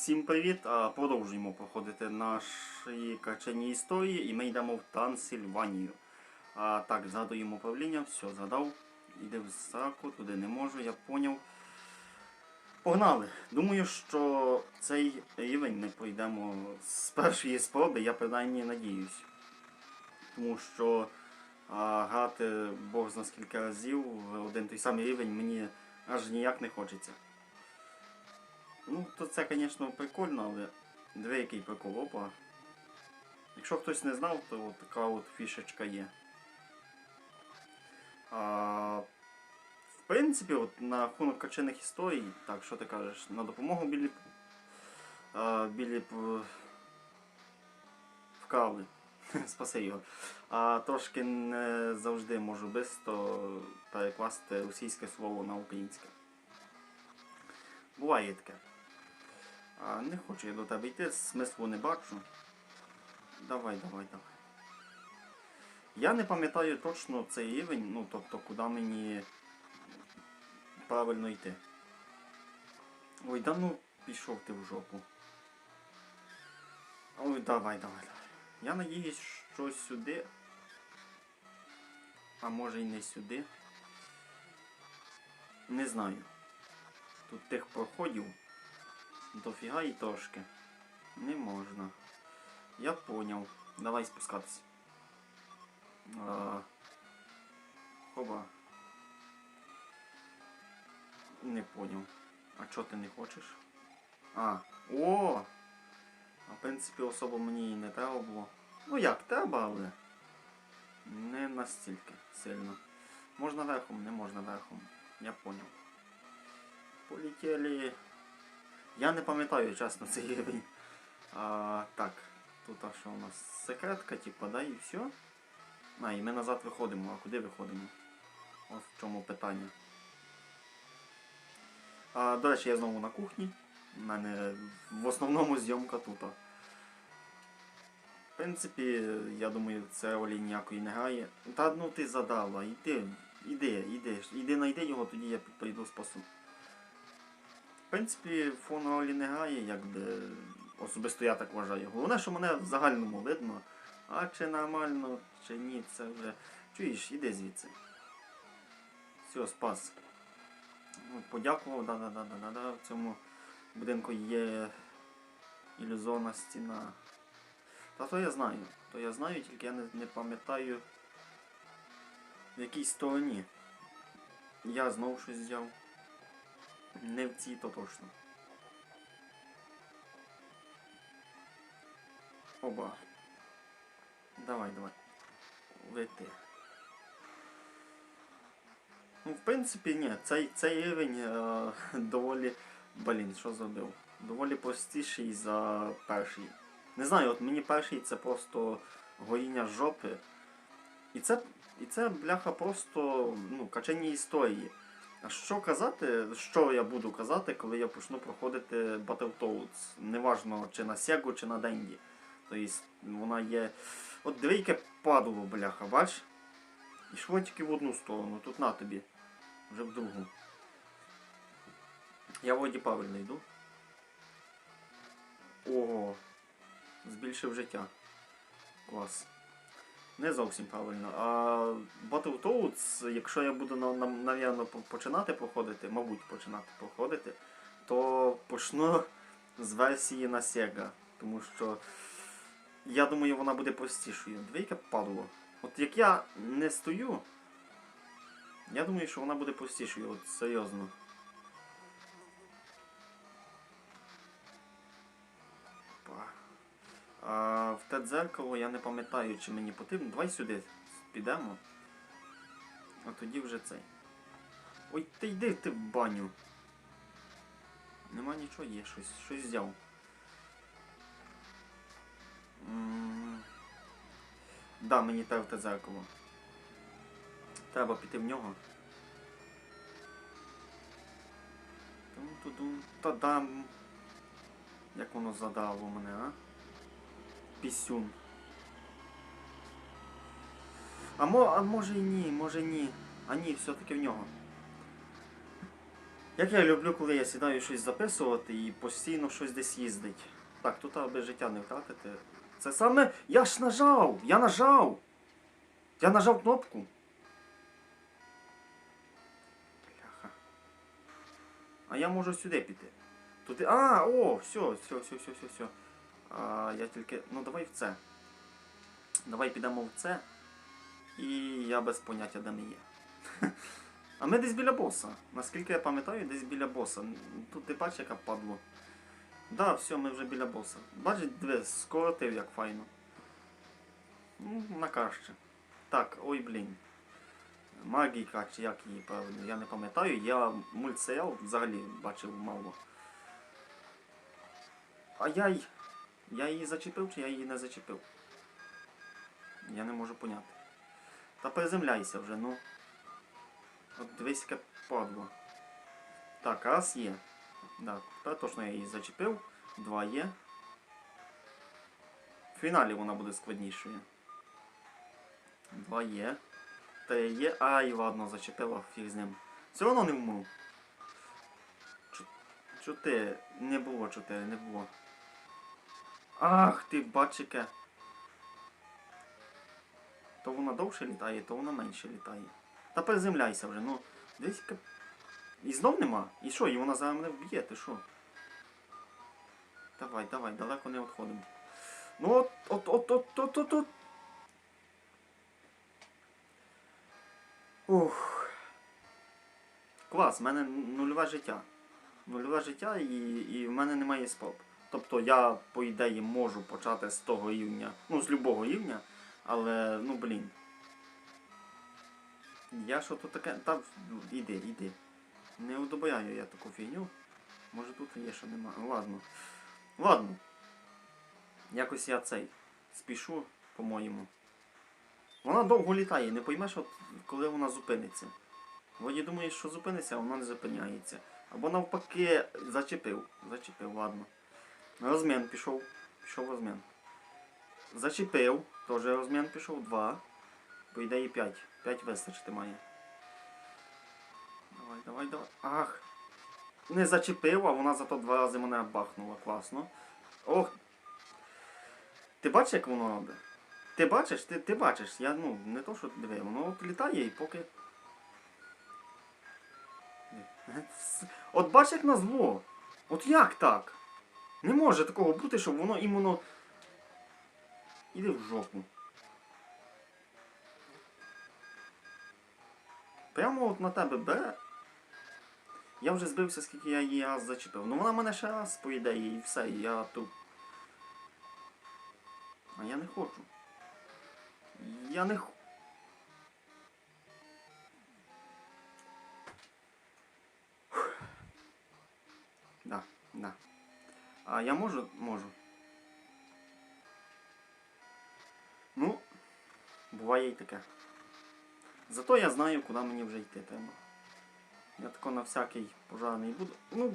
Всім привіт! Продовжуємо проходити наші качені історії і ми йдемо в Трансильванію. А, так, згадуємо управління, все, згадав. Іде в сраку, туди не можу, я поняв. Погнали! Думаю, що цей рівень ми пройдемо з першої спроби, я принаймні надіюсь. Тому що а, грати Бог зна скільки разів в один той самий рівень мені аж ніяк не хочеться. Ну, то це, звісно, прикольно, але диви, який прикол, опа. Якщо хтось не знав, то от така от фішечка є. А, в принципі, от на рахунок качених історій, так, що ти кажеш, на допомогу білі а, білі вкрали. Спаси його. А трошки не завжди можу бисто перекласти російське слово на українське. Буває таке. А не хочу я до тебе йти, смислу не бачу. Давай, давай, давай. Я не пам'ятаю точно цей рівень, ну тобто куди мені правильно йти. Ой, да ну пішов ти в жопу. Ой, давай, давай, давай. Я надіюсь, що сюди. А може й не сюди. Не знаю. Тут тих проходів дофіга і трошки. Не можна. Я поняв. Давай спускатися. А... Хоба. Не поняв. А чого ти не хочеш? А, о! А в принципі особо мені і не треба було. Ну як, треба, але не настільки сильно. Можна верхом, не можна верхом. Я поняв. Полетіли. Я не пам'ятаю, чесно, цей рівень. А, так, тут а що у нас секретка, типа, да, і все. А, і ми назад виходимо. А куди виходимо? Ось в чому питання. А, до речі, я знову на кухні. У мене в основному зйомка тут. В принципі, я думаю, це ролі ніякої не грає. Та ну ти задала, іди, іди, іди, іди знайди його, тоді я прийду спасу. В принципі, фон ролі не грає, якби особисто я так вважаю. Головне, що мене в загальному видно. А чи нормально, чи ні, це вже. Чуєш, іди звідси. Все, спас. Ну, Подякував, да-да-да-да-да. В цьому будинку є ілюзорна стіна. Та то я знаю. То я знаю, тільки я не, не пам'ятаю в якій стороні. Я знову щось взяв. Не в цій, то точно. Оба. Давай, давай. Лети. Ну, в принципі, ні, цей, цей рівень е, доволі. Блін, що зробив? Доволі простіший за перший. Не знаю, от мені перший це просто горіння жопи. І це, і це бляха просто ну, качення історії. А що казати, що я буду казати, коли я почну проходити Battletoads? Неважно, чи на Sega, чи на Денді. Тобто вона є. От яке падало, бляха, бач? І йшло тільки в одну сторону, тут на тобі. Вже в другу. Я вроді правильно йду. Ого. Збільшив життя. Клас. Не зовсім правильно. А Battletoads, якщо я буду на- на- навірно починати проходити, мабуть починати проходити, то почну з версії на Sega. Тому що я думаю, вона буде простішою. Двійка падало. От як я не стою, я думаю, що вона буде простішою, от серйозно. Те дзеркало я не пам'ятаю, чи мені потрібно. Давай сюди підемо. А тоді вже цей. Ой, ти йди ти в баню. Нема нічого, є щось, щось взяв. Да, мені треба те дзеркало. Треба піти в нього. Тум-ту-дум. Та дам. Як воно задало мене, а? Пісюн. А, мо, а може і ні, може ні. А ні, все-таки в нього. Як я люблю, коли я сідаю щось записувати і постійно щось десь їздить. Так, тут аби життя не втратити. Це саме. Я ж нажав! Я нажав! Я нажав кнопку. Бляха. А я можу сюди піти. Туди. А, о, все, все, все, все, все, все. А, я тільки. Ну давай в це. Давай підемо в це. І я без поняття, де ми є. А ми десь біля боса. Наскільки я пам'ятаю, десь біля боса. Тут ти бачиш, яка падло. Да, все, ми вже біля боса. Бачиш, диви, скоротив як файно. Ну, на краще. Так, ой блін. Магіка, чи як її правильно, я не пам'ятаю. Я мультсеріал взагалі бачив мало. А я її зачепив чи я її не зачепив? Я не можу поняти. Та приземляйся вже, ну. От дивись, яке падло. Так, раз є. Так, та точно я її зачепив. Два є. В фіналі вона буде складнішою. Два є. Три є. Ай, ладно, зачепила фіг з ним. Все одно не. Чо- Чотири. Не було чотири, не було. Ах ти, бачике. То вона довше літає, то вона менше літає. Та приземляйся вже, ну. Десь. І знов нема? І що, і вона зараз мене вб'є, ти що? Давай, давай, далеко не відходимо. Ну от, от, от, от, от, от, от. Ух. Клас, в мене нульове життя. Нульове життя і, і в мене немає спроб. Тобто я, по ідеї, можу почати з того рівня, ну, з любого рівня, але, ну блін. Я що тут таке. Та іди, іди. Не одобряю я таку фігню. Може тут є, що нема. Ладно. Ладно. Якось я цей спішу, по-моєму. Вона довго літає, не поймеш, от, коли вона зупиниться. Вроді думаєш, що зупиниться, а вона не зупиняється. Або навпаки зачепив. Зачепив, ладно. Розмін пішов. Пішов розмін. Зачепив, теж розмін пішов, два. По ідеї 5. 5 вистачити має. Давай, давай, давай. Ах! Не зачепив, а вона зато два рази мене бахнула. Класно. Ох! Ти бачиш, як воно робить? Ти бачиш? Ти, ти бачиш. Я, ну, не то, що диви, воно от літає і поки. От бачиш, як на зло. От як так? Не може такого бути, щоб воно іменно. Іди в жопу. Прямо от на тебе бере. Я вже збився, скільки я її раз зачепив. Ну вона мене ще раз, по ідеї, і все, я тут. А я не хочу. Я не хочу. Да, да. А я можу? Можу. Ну, буває і таке. Зато я знаю, куди мені вже йти треба. Я тако на всякий пожарний буду. Ну.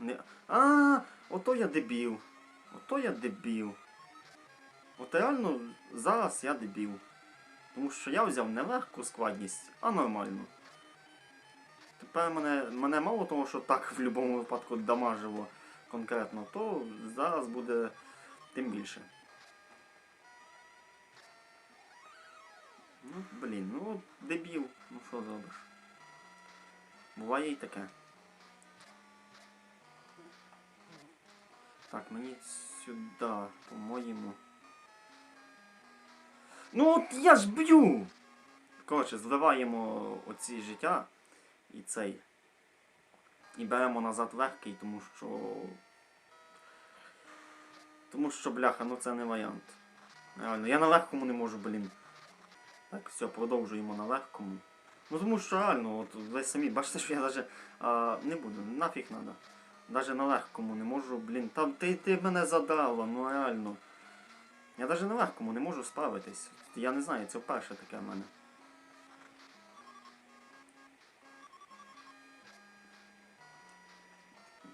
Не... А, ото я дебіл. Ото я дебіл. От реально зараз я дебіл. Тому що я взяв не легку складність, а нормальну. Тепер мене, мене мало того, що так в будь-якому випадку дамажило конкретно, то зараз буде тим більше. Ну, блін, ну дебіл, ну що зробиш. Буває і таке. Так, мені сюди, по-моєму. Ну от я ж б'ю! Коротше, зливаємо оці життя і цей. І беремо назад легкий, тому що. Тому що, бляха, ну це не варіант. Реально, я на легкому не можу, блін. Так, все, продовжуємо на легкому. Ну тому що реально, от ви самі бачите, що я навіть а, не буду, нафіг надо. Навіть на легкому не можу, блін. Там ти, ти мене задрала, ну реально. Я навіть на легкому не можу справитись. Я не знаю, це вперше таке в мене.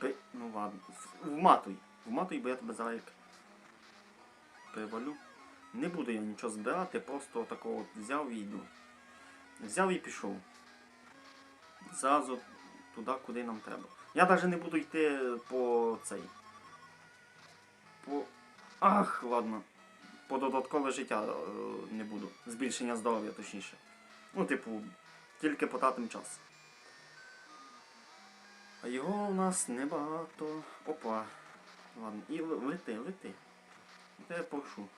Би... Ну ладно. Вматуй. Вматуй, бо я тебе зараз як перевалю. Не буду я нічого збирати, просто такого взяв і йду. Взяв і пішов. Зразу туди, куди нам треба. Я навіть не буду йти по цей. По. Ах, ладно. По додаткове життя е, не буду. Збільшення здоров'я, точніше. Ну, типу, тільки потратим час. А його у нас небагато. Опа. Ладно, і лети, лети. Де я прошу.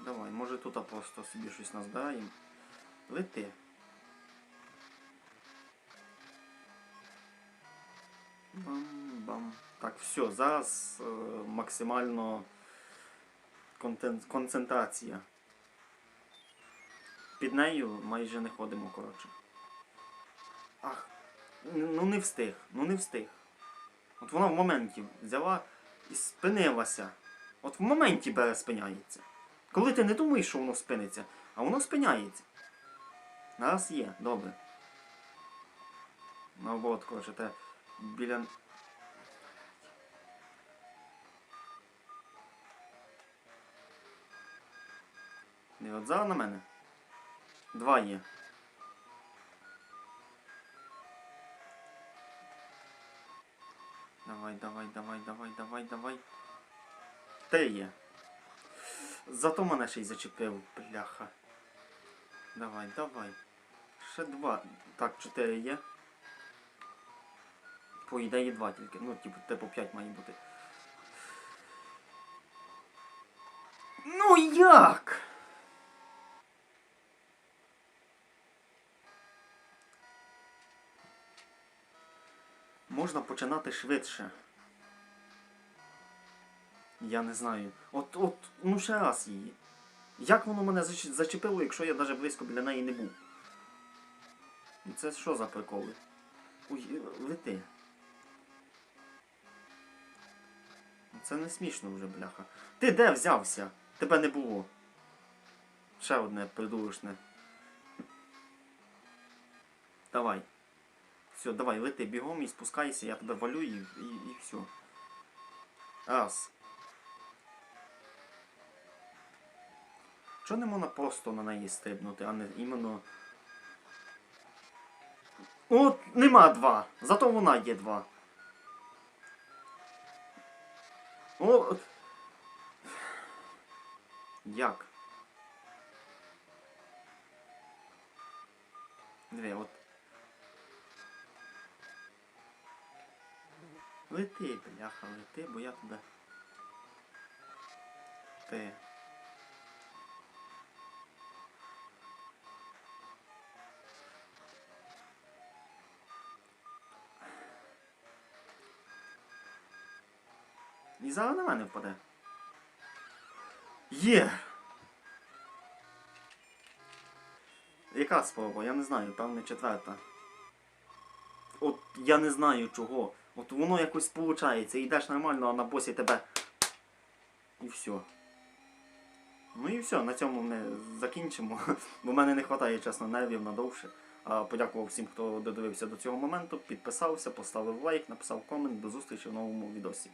Давай, може тут просто собі щось назбираємо. Лети. Бам-бам. Так, все, зараз е, максимально контен- концентрація. Під нею майже не ходимо, коротше. Ах, ну не встиг, ну не встиг. От вона в моменті взяла і спинилася. От в моменті бере спиняється. Коли ти не думаєш, що воно спиниться, а воно спиняється. Зараз є, добре. Наоборот, коротше, те біля. Не от зараз на мене. Два є. Давай, давай, давай, давай, давай. Три є. Зато мене ще й зачепив, бляха. Давай, давай. Ще два. Так, чотири є. По ідеї два тільки. Ну, типу, типу п'ять має бути. Ну як? Можна починати швидше. Я не знаю. От, от, ну ще раз її. Як воно мене зачепило, якщо я навіть близько біля неї не був? Це що за приколи? Ой, лети. Це не смішно вже, бляха. Ти де взявся? Тебе не було. Ще одне придурочне. Давай. Все, давай, лети бігом і спускайся, я тебе валю і, і, і все. Раз. Чого не можна просто на неї стрибнути, а не іменно. От нема два. Зато вона є два. О. Як? Диви, от. Лети, бляха, лети, бо я тебе. Ти. Зараз на мене впаде. Є! Яка спроба? Я не знаю, певне четверта. От я не знаю чого. От воно якось виходить. Йдеш нормально, а на босі тебе. І все. Ну і все, на цьому ми закінчимо. Бо в мене не вистачає, чесно, нервів надовше. Подякував всім, хто додивився до цього моменту, підписався, поставив лайк, написав комент. До зустрічі в новому відосі.